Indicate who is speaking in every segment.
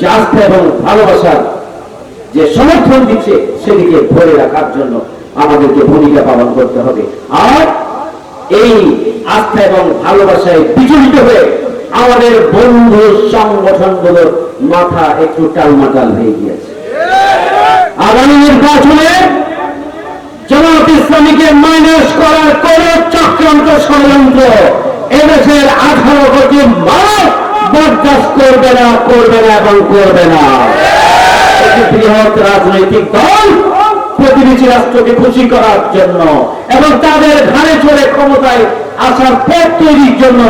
Speaker 1: যে আস্থা এবং ভালোবাসার যে সমর্থন দিচ্ছে সেদিকে ধরে রাখার জন্য আমাদেরকে ভূমিকা পালন করতে হবে। আর এই আস্থা এবং ভালোবাসায় বিচলিত হয়ে আমাদের বন্ধু সংগঠনগুলোর মাথা একটু টালমাটাল হয়ে গিয়েছে। আগামী নির্বাচনে জামাত ইসলামীকে মাইনাস করার কোন চক্রান্ত ষড়যন্ত্র এদেশের আঠারো কোটি মানুষ করবে না করবে না এবং করবে না। বৃহৎ রাজনৈতিক দল প্রতিবেশী রাষ্ট্রকে খুশি করার জন্য এবং তাদের ঘাড়ে চড়ে ক্ষমতায় আসার পথ তৈরির জন্য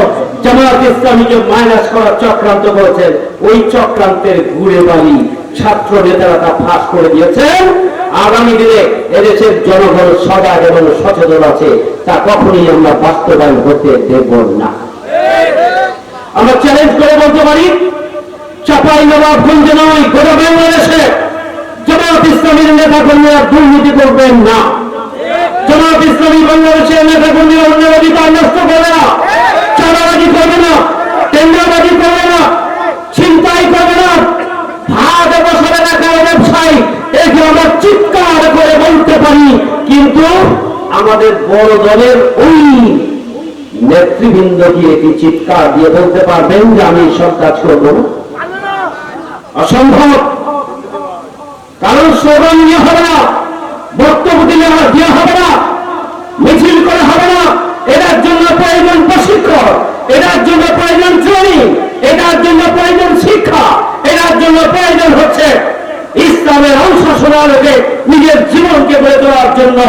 Speaker 1: জামাত ইসলামীকে মাইনাস করার চক্রান্ত করেছেন ওই চক্রান্তের ঘুরে বালি ছাত্র নেতারা তা ফাঁস করে দিয়েছেন আগামী দিনে এদেশের জনগণ সজাগ এবং সচেতন আছে, তা কখনই আমরা বাস্তবায়ন করতে দেব না। আমরা চ্যালেঞ্জ করে বলতে পারি, চাপাই নবাবগঞ্জে নয়, গোটা বাংলাদেশে জামাত ইসলামীর নেতা কর্মীরা দুর্নীতি করবেন না। জামাত ইসলামী বাংলাদেশের নেতা কর্মীরা অন্যের অধিকার নষ্ট করবে না, চাঁদাবাজি করবে না, টেন্ডারবাজি করবে না, ছিনতাই করবে না। ভাগ বছরে রাখা ব্যবসায়ী? এগুলো আমরা চিৎকার করে বলতে পারি? কিন্তু আমাদের বড় দলের ওই নেতৃবৃন্দ কি এটি চিৎকার দিয়ে বলতে পারবেন যে আমি সব কাজ করব অসম্ভব! কারণ স্লোগান নিয়ে হবে না, বক্তব্য দিলে দেওয়া হবে না, মিছিল করে হবে না। এটার জন্য প্রয়োজন প্রশিক্ষণ, এটার জন্য প্রয়োজন ট্রেনিং এটার জন্য প্রয়োজন শিক্ষা, এটার জন্য প্রয়োজন হচ্ছে ইসলামের অনুশাসনালোকে নিজের জীবনকে বলে তোলার জন্য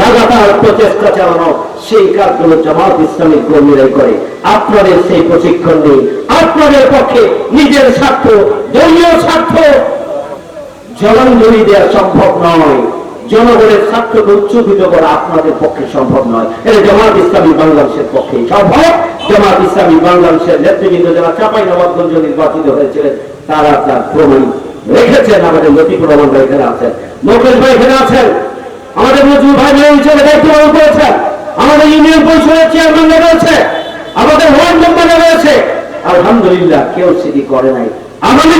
Speaker 1: লাগাতার প্রচেষ্টা চালানো সেই কাজগুলো জামাত ইসলামী কর্মীরাই করে। আপনাদের সেই প্রশিক্ষণ নেই আপনাদের পক্ষে নিজের স্বার্থ, দলীয় স্বার্থ জলাঞ্জলি দেওয়া সম্ভব নয়। জনগণের স্বার্থকে উচ্চকিত করা আপনাদের পক্ষে সম্ভব নয়। এটা জামাত ইসলামী বাংলাদেশের পক্ষে সম্ভব। জামাত ইসলামী বাংলাদেশের নেতৃবৃন্দ যারা চাপাই নবাবগঞ্জ নির্বাচিত হয়েছিলেন, তারা তার প্রমাণ রেখেছেন। আমাদের লতিফুর রহমান ভাই এখানে আছেন। মুকেশ ভাই এখানে আছেন। আমাদের নজরুল ভাই মেয়ে হিসেবে দায়িত্ব পালন করেছেন আমাদের ইউনিয়ন পরিষদের চেয়ারম্যান রয়েছে আমাদের ওয়ার্ড মেম্বার রয়েছে। আলহামদুলিল্লাহ কেউ সেটি করে নাই। আমাদের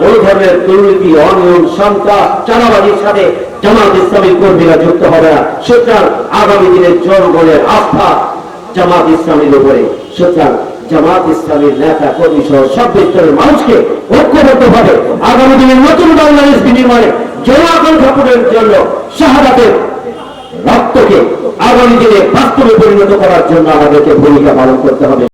Speaker 1: কোন ধরনের দুর্নীতি অনিয়ম সন্ত্রাস চাঁদাবাজির সাথে জামাত ইসলামী কর্মীরা যুক্ত হবে না। সুতরাং আগামী দিনে জনগণের আস্থা জামাত ইসলামীর উপরে। সুতরাং জামাত ইসলামীর নেতা কর্মী সহ সব স্তরের মানুষকে ঐক্যবদ্ধ ভাবে আগামী দিনে নতুন বাংলাদেশ বিনিময়ে জনাকাঙ্ক্ষাপনের জন্য শাহাদাতের রক্তকে আগামী দিনে বাস্তবে পরিণত করার জন্য আমাদেরকে ভূমিকা পালন করতে হবে।